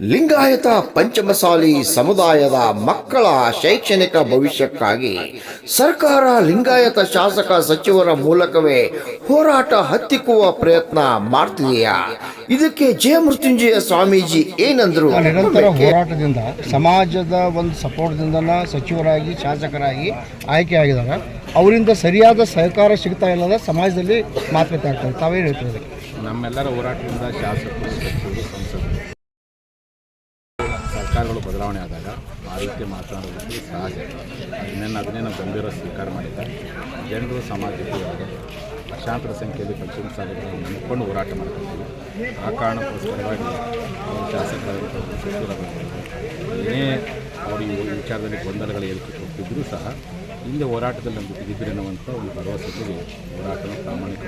ಲಿಂಗಾಯತ ಪಂಚಮಸಾಲಿ ಸಮುದಾಯದ ಮಕ್ಕಳ ಶೈಕ್ಷಣಿಕ ಭವಿಷ್ಯಕ್ಕಾಗಿ ಸರ್ಕಾರ ಲಿಂಗಾಯತ ಶಾಸಕ ಸಚಿವರ ಮೂಲಕವೇ ಹೋರಾಟ ಹತ್ತಿಕ್ಕುವ ಪ್ರಯತ್ನ ಮಾಡ್ತಿದೆಯಾ? ಇದಕ್ಕೆ ಜಯ ಮೃತ್ಯುಂಜಯ ಸ್ವಾಮೀಜಿ ಏನಂದ್ರು? ನಿರಂತರ ಹೋರಾಟದಿಂದ ಸಮಾಜದ ಒಂದು ಸಪೋರ್ಟ್ದಿಂದನ ಸಚಿವರಾಗಿ ಶಾಸಕರಾಗಿ ಆಯ್ಕೆ ಆಗಿದ್ದಾರೆ. ಅವರಿಂದ ಸರಿಯಾದ ಸಹಕಾರ ಸಿಗ್ತಾ ಇಲ್ಲ ಸಮಾಜದಲ್ಲಿ ಮಾತುಕತೆ ಆಗ್ತದೆ. ತಾವೇನು ಹೇಳ್ತಾರೆ? ನಮ್ಮೆಲ್ಲರ ಹೋರಾಟದಿಂದ ಶಾಸಕರು ಸರ್ಕಾರಗಳು ಬದಲಾವಣೆ ಆದಾಗ ಆ ರೀತಿ ಮಾತನಾಡೋದಕ್ಕೆ ಸಹಜ. ಇನ್ನೇನು ಅದನ್ನೇ ನಾವು ಗಂಭೀರ ಸ್ವೀಕಾರ ಮಾಡಿದ್ದಾರೆ ಜನರು ಸಮಾಜಕ್ಕೆ ಲಕ್ಷಾಂತರ ಸಂಖ್ಯೆಯಲ್ಲಿ ಪಶ್ಚಿಮ ಸಾಗರಗಳನ್ನು ನಂಬಿಕೊಂಡು ಹೋರಾಟ ಮಾಡ್ತಿದ್ದೀವಿ ಆ ಕಾರಣಕ್ಕೋಸ್ಕರವಾಗಿ ಸಚಿವರಾಗಿರ್ಬೋದು ಏನೇ ಅವರು ಈ ವಿಚಾರದಲ್ಲಿ ಗೊಂದಲಗಳು ಹೇಳಿಕೆ ಕೊಟ್ಟಿದ್ದರೂ ಸಹ ಹಿಂದೆ ಹೋರಾಟದಲ್ಲಿ ನಮ್ಮ ಜೊತೆಗಿದ್ದರೆ ಅನ್ನುವಂಥ ಒಂದು ಭರವಸೆಗೆ ಹೋರಾಟವನ್ನು ಪ್ರಾಮಾಣಿಕ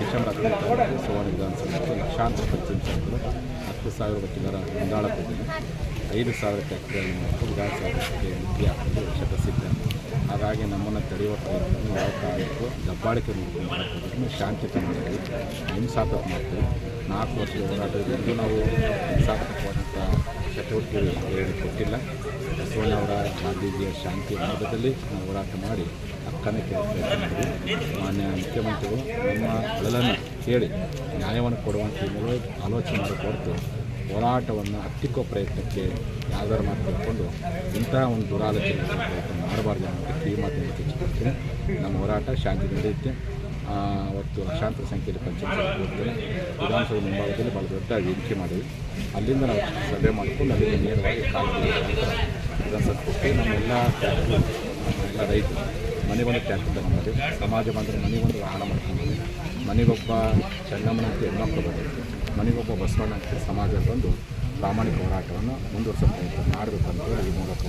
ಡಿಸೆಂಬರ್ ಹದಿನೈದು ಸುವರ್ಣ ವಿಧಾನಸಭೆಗೆ ಲಕ್ಷಾಂತರ ಪಶ್ಚಿಮ ಸಾಗರಗಳು ಹತ್ತು ಸಾವಿರ ವಕೀಲರ ಮುಂದಾಳ ಐದು ಸಾವಿರ ಫ್ಯಾಕ್ಟರಿಯಲ್ಲಿ ಮತ್ತು ವಿಧಾನಸಭೆಗೆ ಮುಖ್ಯ ಶತ ಶತಸಿದ್ಧ ಹಾಗಾಗಿ ನಮ್ಮನ್ನು ತಡೆಯುವ ಪ್ರಯತ್ನ ಯಾವ ಕಾರಣಕ್ಕೂ ದಬ್ಬಾಳಿಕೆ ಮಾಡ್ಕೊಂಡು ಶಾಂತಿಯುತ ಮಾಡ್ತೀವಿ ಹಿಂಸಾತ್ಮಕ ಮಾಡ್ತೀವಿ. ನಾಲ್ಕು ವರ್ಷದ ಹೋರಾಟದಿಂದ ನಾವು ಹಿಂಸಾತ್ಮಕವಾದಂಥ ಚಟುವಟಿಕೆಗಳು ಕೊಟ್ಟಿಲ್ಲ ಬಸವಣ್ಣ ಅವರ ಗಾಂಧೀಜಿಯ ಶಾಂತಿ ಮಾರ್ಗದಲ್ಲಿ ನಾವು ಹೋರಾಟ ಮಾಡಿ ಪ್ರಯತ್ನ ಮಾನ್ಯ ಮುಖ್ಯಮಂತ್ರಿಗಳು, ನಮ್ಮ ಅಳಲನ್ನು ಕೇಳಿ ನ್ಯಾಯವನ್ನು ಕೊಡುವಂಥ ಆಲೋಚನೆ ಮಾಡಿ ಹೊರತು ಹೋರಾಟವನ್ನು ಹತ್ತಿಕ್ಕೋ ಪ್ರಯತ್ನಕ್ಕೆ ಯಾವ್ದಾರ ಮಾತು ಇಂತಹ ಒಂದು ದುರಾಲೋಚನೆ ಪ್ರಯತ್ನ ಮಾಡಬಾರ್ದು ಅನ್ನೋದಕ್ಕೆ ಈ ಮಾತನ್ನು ಹೆಚ್ಚಿಕೊಡ್ತೀನಿ ನಮ್ಮ ಹೋರಾಟ ಶಾಂತಿ ನಡೆಯುತ್ತೆ. ಅವತ್ತು ಲಕ್ಷಾಂತರ ಸಂಖ್ಯೆಯಲ್ಲಿ ಪಂಚಾಯತ್ ಹೋಗ್ತೇನೆ ವಿಧಾನಸಭೆ ಮುಂಭಾಗದಲ್ಲಿ ಭಾಳ ದೊಡ್ಡ ವೇದಿಕೆ ಮಾಡಿದ್ವಿ. ಅಲ್ಲಿಂದ ನಾವು ಸಭೆ ಮಾಡಿಕೊಂಡು ಅಲ್ಲಿಂದ ನೇರವಾಗಿ ಕಾಲ ವಿಧಾನಸಭೆ ಕೊಟ್ಟು ನಮ್ಮೆಲ್ಲ ನಮ್ಮೆಲ್ಲ ರೈತರು ಮನೆಗೊಂದು ಟ್ಯಾಕ್ಟರ್ ತಗೊಂಡ್ರೆ ಸಮಾಜ ಬಂದರೆ ಮನೆಗೊಂದು ವಾಹನ ಮಾಡ್ಕೊಂಡ್ರೆ ಮನೆಗೊಬ್ಬ ಚೆನ್ನಮ್ಮನಂತ ಹೆಣ್ಮಕ್ಳು ಬಂದಿತ್ತು ಮನೆಗೊಬ್ಬ ಬಸವಣ್ಣ ಅಂತ ಸಮಾಜ ಬಂದು ಪ್ರಾಮಾಣಿಕ ಹೋರಾಟವನ್ನು ಮುಂದುವರಿಸೋ ಪ್ರಯತ್ನ ಮಾಡಬೇಕಂತ ಈ ಮೂಲಕ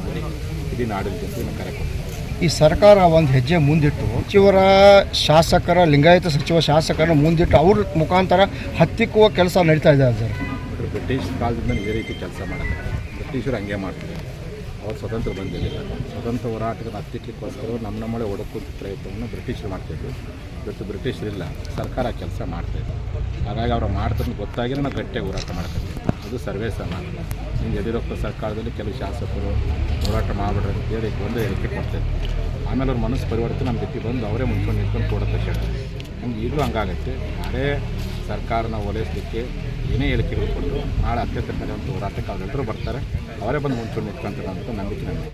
ಇಡೀ ನಾಡಿನ ಜನತೆಯನ್ನು ಕರೆ ಕೊಡ್ತೀವಿ ಈ ಸರ್ಕಾರ ಒಂದು ಹೆಜ್ಜೆ ಮುಂದಿಟ್ಟು ಸಚಿವರ ಶಾಸಕರ ಲಿಂಗಾಯತ ಸಚಿವ ಶಾಸಕರ ಮುಂದಿಟ್ಟು ಅವ್ರ ಮುಖಾಂತರ ಹತ್ತಿಕ್ಕುವ ಕೆಲಸ ನಡೀತಾ ಇದೆ ಸರ್. ಬ್ರಿಟಿಷ್ ಕಾಲದಿಂದ ಇದೇ ರೀತಿ ಕೆಲಸ ಮಾಡ್ತಾರೆ ಬ್ರಿಟಿಷರು ಹಂಗೆ ಮಾಡ್ತಿದ್ದಾರೆ. ಅವ್ರು ಸ್ವತಂತ್ರ ಬಂದಿರಲಿಲ್ಲ ಸ್ವತಂತ್ರ ಹೋರಾಟದ ಹತ್ತಿಕ್ಕೋಸ್ಕರ ನಮ್ಮ ನಮ್ಮಳೆ ಒಡಕು ಪ್ರಯತ್ನವನ್ನು ಬ್ರಿಟಿಷರು ಮಾಡ್ತಿದ್ರು. ಇವತ್ತು ಬ್ರಿಟಿಷರಿಲ್ಲ. ಸರ್ಕಾರ ಕೆಲಸ ಮಾಡ್ತಾಯಿದ್ರು ಹಾಗಾಗಿ ಅವರು ಮಾಡ್ತಾರೆ ಗೊತ್ತಾಗಿರೋ ನಾವು ಗಟ್ಟಿಯಾಗಿ ಹೋರಾಟ ಮಾಡ್ತೀವಿ ಅದು ಸರ್ವೇ ಸಮಾನ ಹಿಂಗೆ ಯಡಿಯೂರಪ್ಪ ಸರ್ಕಾರದಲ್ಲಿ ಕೆಲವು ಶಾಸಕರು ಹೋರಾಟ ಮಾಡಿಬಿಡ್ರಿ ಅಂತ ಹೇಳಿ ಒಂದು ಹೇಳಿಕೆ ಕೊಡ್ತಾರೆ. ಆಮೇಲೆ ಅವ್ರ ಮನಸ್ಸು ಪರಿವರ್ತನೆ ನಮ್ಮ ಜೊತೆ ಬಂದು ಅವರೇ ಮುಂಚೆ ನಿಂತ್ಕೊಂಡು ಕೊಡುತ್ತೆ ಹೇಳ್ತಾರೆ ನಮ್ಗೆ ಈಗಲೂ ಹಂಗಾಗತ್ತೆ. ಯಾರೇ ಸರ್ಕಾರನ ಓಲೈಸಲಿಕ್ಕೆ ಏನೇ ಹೇಳಿಕೆಗಳು ಕೊಟ್ಟು ನಾಳೆ ಅತ್ಯಂತ ಹೋರಾಟಕ್ಕೆ ಅವರೆಲ್ಲರೂ ಬರ್ತಾರೆ. ಅವರೇ ಬಂದು ಮುಂಚೂಣಿ ನಿಂತ್ಕೊಂತಾರೆ ಅಂತ ನಂಬಿಕೆ ನನಗೆ